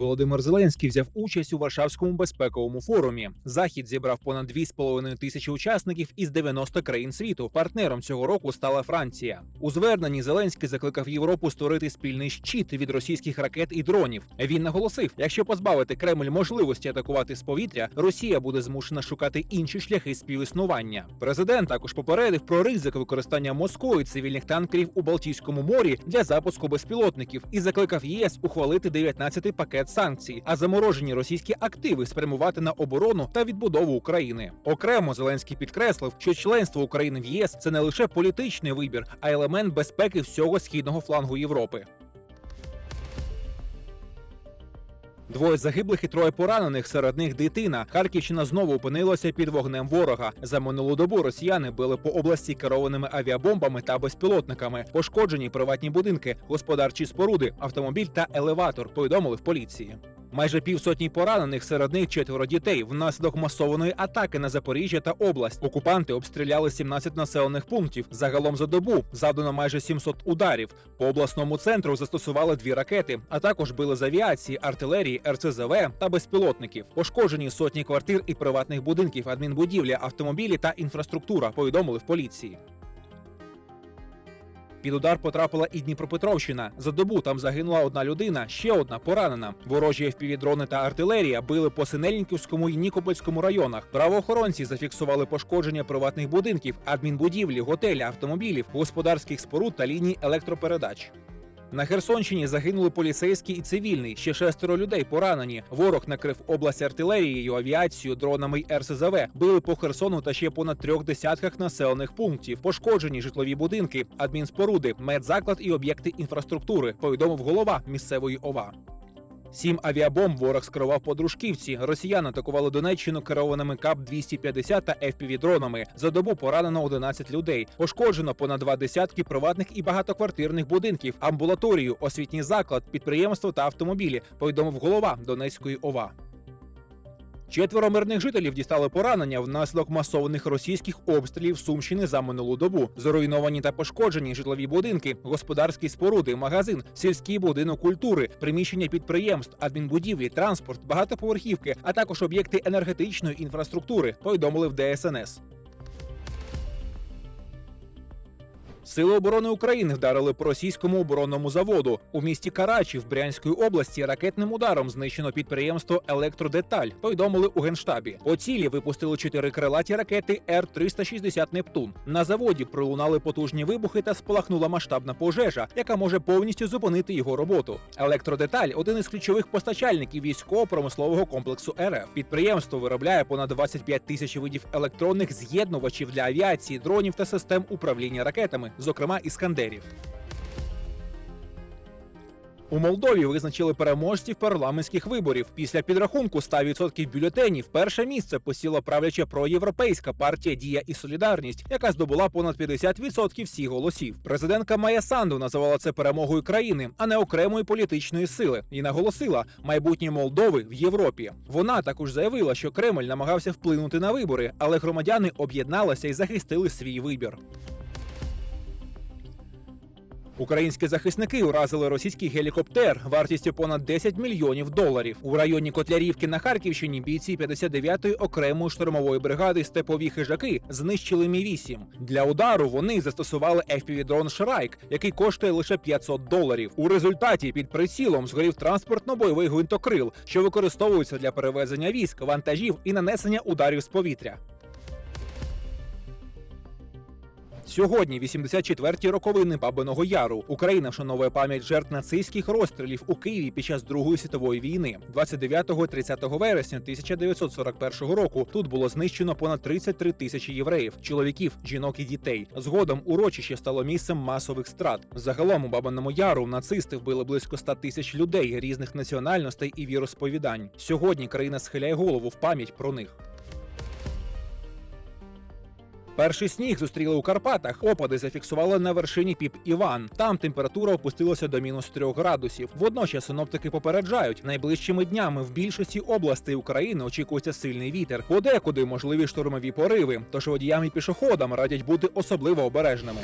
Володимир Зеленський взяв участь у Варшавському безпековому форумі. Захід зібрав понад 2,5 тисячі учасників із 90 країн світу. Партнером цього року стала Франція. У зверненні Зеленський закликав Європу створити спільний щит від російських ракет і дронів. Він наголосив: якщо позбавити Кремль можливості атакувати з повітря, Росія буде змушена шукати інші шляхи співіснування. Президент також попередив про ризик використання Москвою цивільних танкерів у Балтійському морі для запуску безпілотників і закликав ЄС ухвалити 19-й пакет санкцій, а заморожені російські активи спрямувати на оборону та відбудову України. Окремо Зеленський підкреслив, що членство України в ЄС це не лише політичний вибір, а елемент безпеки всього східного флангу Європи. Двоє загиблих і троє поранених. Серед них дитина. Харківщина знову опинилася під вогнем ворога. За минулу добу росіяни били по області керованими авіабомбами та безпілотниками. Пошкоджені приватні будинки, господарчі споруди, автомобіль та елеватор. Повідомили в поліції. Майже півсотні поранених, серед них четверо дітей. Внаслідок масованої атаки на Запоріжжя та область. Окупанти обстріляли 17 населених пунктів. Загалом за добу завдано майже 700 ударів. По обласному центру застосували дві ракети, а також били з авіації, артилерії, РЦЗВ та безпілотників. Пошкоджені сотні квартир і приватних будинків, адмінбудівлі, автомобілі та інфраструктура. Повідомили в поліції. Під удар потрапила і Дніпропетровщина. За добу там загинула одна людина, ще одна поранена. Ворожі FPV-дрони та артилерія били по Синельниківському і Нікопольському районах. Правоохоронці зафіксували пошкодження приватних будинків, адмінбудівлі, готелі, автомобілів, господарських споруд та ліній електропередач. На Херсонщині загинули поліцейські і цивільний. Ще шестеро людей поранені. Ворог накрив область артилерією, авіацією, дронами й РСЗВ. Били по Херсону та ще понад трьох десятках населених пунктів. Пошкоджені житлові будинки, адмінспоруди, медзаклад і об'єкти інфраструктури. Повідомив голова місцевої ОВА. Сім авіабомб ворог скерував по дружківці. Росіяни атакували Донеччину керованими КАП-250 та FPV-дронами. За добу поранено 11 людей. Пошкоджено понад два десятки приватних і багатоквартирних будинків, амбулаторію, освітній заклад, підприємство та автомобілі. Повідомив голова Донецької ОВА. Четверо мирних жителів дістали поранення внаслідок масованих російських обстрілів Сумщини за минулу добу. Зруйновані та пошкоджені житлові будинки, господарські споруди, магазин, сільський будинок культури, приміщення підприємств, адмінбудівлі, транспорт, багатоповерхівки, а також об'єкти енергетичної інфраструктури. Повідомили в ДСНС. Сили оборони України вдарили по російському оборонному заводу. У місті Карачі в Брянської області ракетним ударом знищено підприємство Електродеталь. Повідомили у генштабі. По цілі випустили чотири крилаті ракети Р-360 Нептун. На заводі пролунали потужні вибухи та спалахнула масштабна пожежа, яка може повністю зупинити його роботу. Електродеталь один із ключових постачальників військово-промислового комплексу РФ. Підприємство виробляє понад 25 тисяч видів електронних з'єднувачів для авіації, дронів та систем управління ракетами, зокрема іскандерів. У Молдові визначили переможців парламентських виборів. Після підрахунку 100% бюлетенів перше місце посіла правляча проєвропейська партія Дія і Солідарність, яка здобула понад 50% всіх голосів. Президентка Майя Санду називала це перемогою країни, а не окремої політичної сили, і наголосила майбутнє Молдови в Європі. Вона також заявила, що Кремль намагався вплинути на вибори, але громадяни об'єдналися і захистили свій вибір. Українські захисники уразили російський гелікоптер вартістю понад 10 мільйонів доларів. У районі Котлярівки на Харківщині бійці 59-ї окремої штурмової бригади степові хижаки знищили Мі 8 Для удару вони застосували FPV-дрон Шрайк, який коштує лише 500 доларів. У результаті під прицілом згорів транспортно-бойовий гвинтокрил, що використовується для перевезення військ, вантажів і нанесення ударів з повітря. Сьогодні 84-ті роковини Бабиного Яру. Україна вшановує пам'ять жертв нацистських розстрілів у Києві під час Другої світової війни. 29-30 вересня 1941 року тут було знищено понад 33 тисячі євреїв, чоловіків, жінок і дітей. Згодом урочище стало місцем масових страт. Загалом у Бабиному Яру нацисти вбили близько 100 тисяч людей різних національностей і віросповідань. Сьогодні країна схиляє голову в пам'ять про них. Перший сніг зустріли у Карпатах. Опади зафіксували на вершині Піп Іван. Там температура опустилася до мінус 3 градусів. Водночас синоптики попереджають, найближчими днями в більшості областей України очікується сильний вітер. Подекуди можливі штурмові пориви. Тож водіям і пішоходам радять бути особливо обережними.